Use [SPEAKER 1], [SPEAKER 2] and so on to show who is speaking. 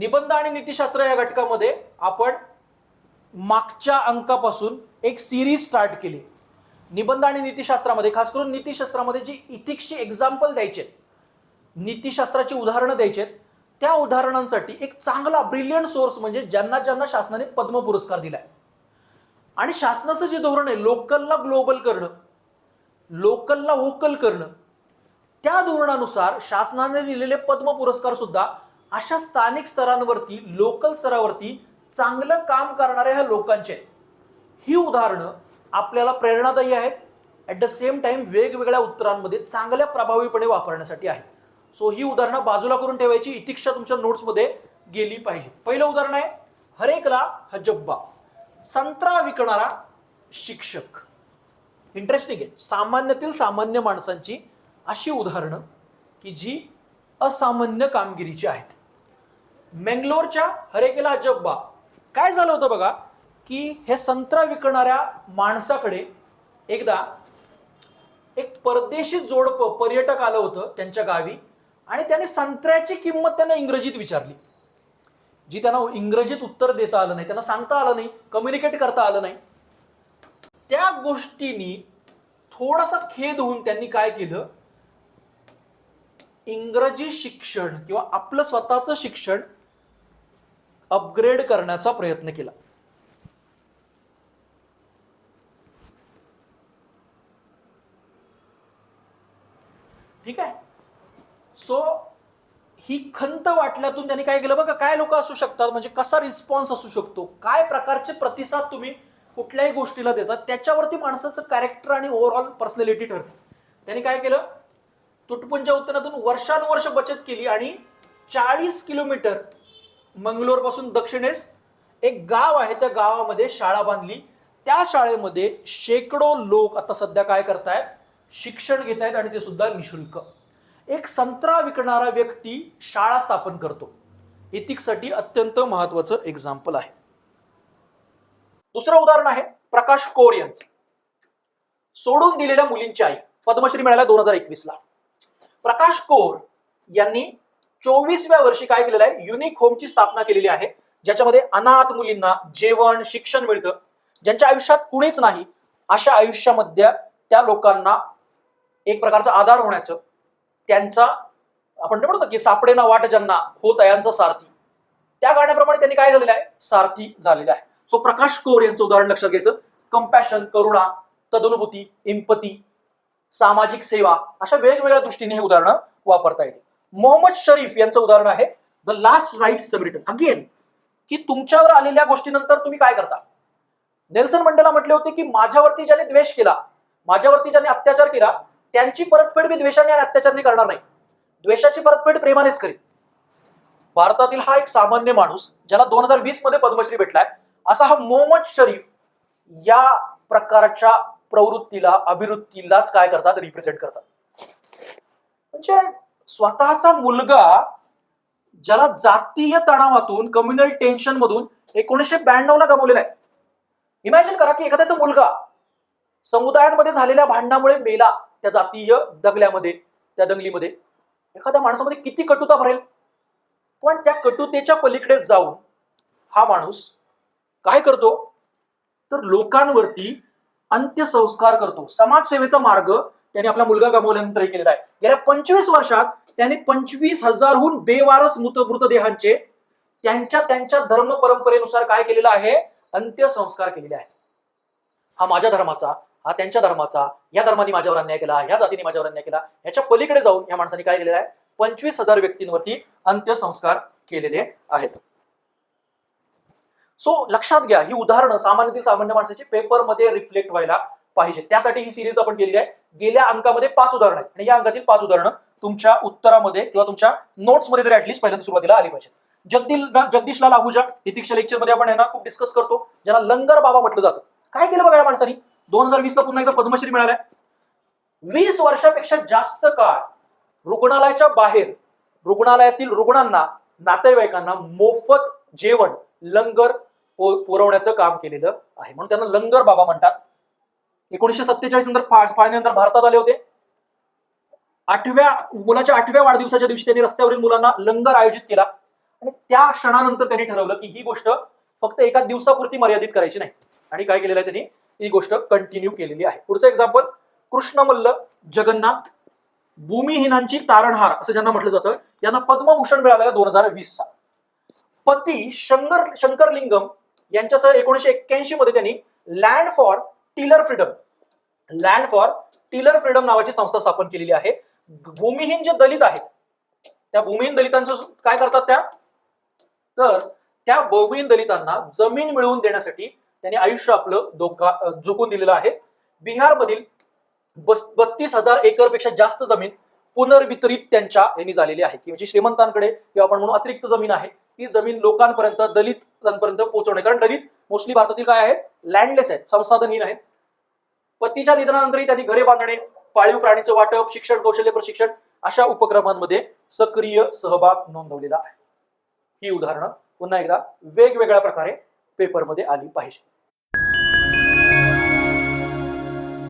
[SPEAKER 1] निबंध आणि नीतिशास्त्र या घटकामध्ये आपण मागच्या अंकापासून एक सिरीज स्टार्ट केली. निबंध आणि नीतिशास्त्रामध्ये खास करून नीतिशास्त्रामध्ये जी इथिक्सची एक्झाम्पल द्यायचे नीतिशास्त्राची उदाहरणं द्यायचे त्या उदाहरणांसाठी एक चांगला ब्रिलियंट सोर्स म्हणजे ज्यांना ज्यांना शासनाने पद्म पुरस्कार दिलाय. आणि शासनाचं जे धोरण आहे लोकलला ग्लोबल करणं लोकलला व्होकल करणं त्या धोरणानुसार शासनाने दिलेले पद्म पुरस्कार सुद्धा अशा स्थानिक स्तरांवरती लोकल स्तरावरती चांगलं काम करणाऱ्या ह्या लोकांचे. आहेत. ही उदाहरणं आपल्याला प्रेरणादायी आहेत. ॲट द सेम टाइम वेगवेगळ्या उत्तरांमध्ये चांगल्या प्रभावीपणे वापरण्यासाठी आहेत. सो ही उदाहरणं बाजूला करून ठेवायची. इतिक्षा तुमच्या नोट्समध्ये गेली पाहिजे. पहिलं उदाहरण आहे हरेकला हजब्बा संत्रा विकणारा शिक्षक. इंटरेस्टिंग आहे. सामान्यातील सामान्य माणसांची अशी उदाहरणं की जी असामान्य कामगिरीची आहेत. मेंगलोरच्या हरेकेला अजब्बा काय झालं होतं बघा की हे संत्रा विकणाऱ्या माणसाकडे एकदा एक परदेशी जोडपं पर्यटक आलं होतं त्यांच्या गावी आणि त्याने संत्र्याची किंमत त्यांना इंग्रजीत विचारली. जी त्यांना इंग्रजीत उत्तर देता आलं नाही त्यांना सांगता आलं नाही कम्युनिकेट करता आलं नाही. त्या गोष्टीनी थोडासा खेद होऊन त्यांनी काय केलं? इंग्रजी शिक्षण किंवा आपलं स्वतःचं शिक्षण अपग्रेड करण्याचा प्रयत्न केला. ठीक आहे? सो ही खंत वाटल्यातून त्यांनी काय केलं? बघा काय लोक असू शकतात? म्हणजे कसा रिस्पॉन्स असू शकतो? काय प्रकारचे प्रतिसाद तुम्ही कुठल्याही गोष्टीला देतात? त्याच्यावरती माणसाचं कॅरेक्टर आणि ओव्हरऑल पर्सनॅलिटी ठरते. त्यांनी काय केलं? तुटपुंच्या उत्पन्नातून वर्षानुवर्ष बचत केली आणि चाळीस किलोमीटर मंगलोरपासून दक्षिणेस एक गाव आहे त्या गावामध्ये शाळा बांधली. त्या शाळेमध्ये शेकडो लोक आता सध्या काय करतायत? शिक्षण घेत आहेत आणि ते सुद्धा निशुल्क. एक संत्रा विकणारा व्यक्ती शाळा स्थापन करतो. इतिकसाठी अत्यंत महत्वाचं एक्झाम्पल आहे. दुसरं उदाहरण आहे प्रकाश कोर यांचं. सोडून दिलेल्या मुलींची आई पद्मश्री मिळाल्या दोन हजार एकवीस ला प्रकाश कोर यांनी चोवीसव्या वर्षी काय केलेलं आहे? युनिक होमची स्थापना केलेली आहे. ज्याच्यामध्ये अनाथ मुलींना जेवण शिक्षण मिळतं. ज्यांच्या आयुष्यात कुणीच नाही अशा आयुष्यामध्ये त्या लोकांना एक प्रकारचा आधार होण्याचं त्यांचा आपण ते म्हणतो की सापडेना वाट ज्यांना होत यांचा सारथी. त्या गाण्याप्रमाणे त्यांनी काय झालेलं आहे? सारथी झालेलं आहे. सो प्रकाश कोर यांचं उदाहरण लक्षात घ्यायचं. कम्पॅशन करुणा तदनुभूती इम्पती सामाजिक सेवा अशा वेगवेगळ्या दृष्टीने हे उदाहरणं वापरता येतील मोहम्मद शरीफ यांचं उदाहरण आहे. द लास्ट राईट सबरिटन अगेन की तुमच्यावर आलेल्या गोष्टीनंतर तुम्ही काय करता? नेल्सन मंडेला म्हटले होते की माझ्यावरती ज्याने द्वेष केला माझ्यावरती ज्याने अत्याचार केला त्यांची परतफेड मी द्वेषाने आणि अत्याचारने करणार नाही. द्वेषाची परतफेड प्रेमानेच करेन. भारतातील हा एक सामान्य माणूस ज्याला दोन हजार वीसमध्ये पद्मश्री भेटलाय असा हा मोहम्मद शरीफ या प्रकारच्या प्रवृत्तीला अभिवृत्तीलाच काय करतात? रिप्रेझेंट करतात. म्हणजे स्वतःचा मुलगा ज्याला जातीय तणावातून कम्युनल टेन्शन मधून एकोणीसशे ब्याण्णव ला आहे. इमॅजिन करा की एखाद्याचा मुलगा समुदायांमध्ये झालेल्या भांडणामुळे मेला त्या जातीय दगल्यामध्ये त्या दंगलीमध्ये. एखाद्या माणसामध्ये किती कटुता भरेल. पण त्या कटुतेच्या पलीकडे जाऊन हा माणूस काय करतो? तर लोकांवरती अंत्यसंस्कार करतो. समाजसेवेचा मार्ग त्यांनी आपला मुलगा गमावल्यानंतर केलेला आहे. गेल्या पंचवीस वर्षात त्याने पंचवीस हजारहून बेवारस मृत मृतदेहांचे त्यांच्या त्यांच्या धर्म परंपरेनुसार काय केलेलं आहे? अंत्यसंस्कार केलेले आहे हा माझ्या धर्माचा हा त्यांच्या धर्माचा या धर्माने माझ्यावर अन्याय केला या जातीने माझ्यावर अन्याय केला याच्या पलीकडे जाऊन या माणसाने काय केलेलं आहे? पंचवीस हजार व्यक्तींवरती अंत्यसंस्कार केलेले आहेत. सो लक्षात घ्या ही उदाहरणं सामान्यातील सामान्य माणसाची पेपरमध्ये रिफ्लेक्ट व्हायला पाहिजे. त्यासाठी ही सिरीज आपण केलेली आहे. गेल्या अंकामध्ये पाच उदाहरणं आहेत. आणि या अंकातील पाच उदाहरणं तुमच्या उत्तरामध्ये किंवा तुमच्या नोट्समध्ये तरी ऍटलीस्ट पहिल्यांदा सुरुवातीला आली पाहिजे जगदील जगदीशलाल आहुजा इतिक्ष लेक्चरमध्ये आपण यांना खूप डिस्कस करतो. ज्याला लंगर बाबा म्हटलं जातं. काय केलं बघा या माणसानी? दोन हजार वीस ला पुन्हा एकदा पद्मश्री मिळालाय. वीस वर्षापेक्षा जास्त काळ रुग्णालयाच्या बाहेर रुग्णालयातील रुग्णांना नातेवाईकांना मोफत जेवण लंगर पुरवण्याचं काम केलेलं आहे. म्हणून त्यांना लंगर बाबा म्हणतात. एकोणीसशे सत्तेचाळीस नंतर फा- फाळणीनंतर भारतात आले होते. आठव्या मुलाच्या आठव्या वाढदिवसाच्या दिवशी त्यांनी रस्त्यावरील मुलांना लंगर आयोजित केला. आणि त्या क्षणानंतर त्यांनी ठरवलं की ही गोष्ट फक्त एका दिवसापुरती मर्यादित करायची नाही. आणि काय केलेलं आहे त्यांनी? ही गोष्ट कंटिन्यू केलेली आहे. पुढचं एक्झाम्पल कृष्णमल्ल जगन्नाथ भूमिहीनांची तारणहार असं ज्यांना म्हटलं जातं यांना पद्मभूषण मिळालेला दोन हजार वीस चा पती शंकर शंकरलिंगम यांच्यासह एकोणीशे एक्क्याऐंशी मध्ये त्यांनी land for tiller freedom. Land for tiller freedom नावाची संस्था स्थापन केलेली आहे. भूमिहीन जे दलित आहेत त्या भूमिहीन दलितांचं काय करतात त्या? तर त्या भूमिहीन दलितांना जमीन मिळवून देण्यासाठी त्यांनी आयुष्य आपलं धोका झुकून दिलेलं आहे. बिहारमधील बस बत्तीस हजार एकरपेक्षा जास्त जमीन पुनर्वितरित त्यांच्या यांनी झालेली आहे. की म्हणजे श्रीमंतांकडे किंवा आपण म्हणून अतिरिक्त जमीन आहे ती जमीन लोकांपर्यंत दलितांपर्यंत पोहोचवणे. कारण दलित मोस्टली भारतातील काय आहेत? लँडलेस आहेत संसाधनहीन आहेत. पतीच्या निधनानंतरही त्यांनी घरे बांधणे पाळीव प्राणीचं वाटप शिक्षण कौशल्य प्रशिक्षण अशा उपक्रमांमध्ये सक्रिय सहभाग नोंदवलेला आहे. ही उदाहरणं पुन्हा एकदा वेगवेगळ्या प्रकारे पेपरमध्ये आली पाहिजे.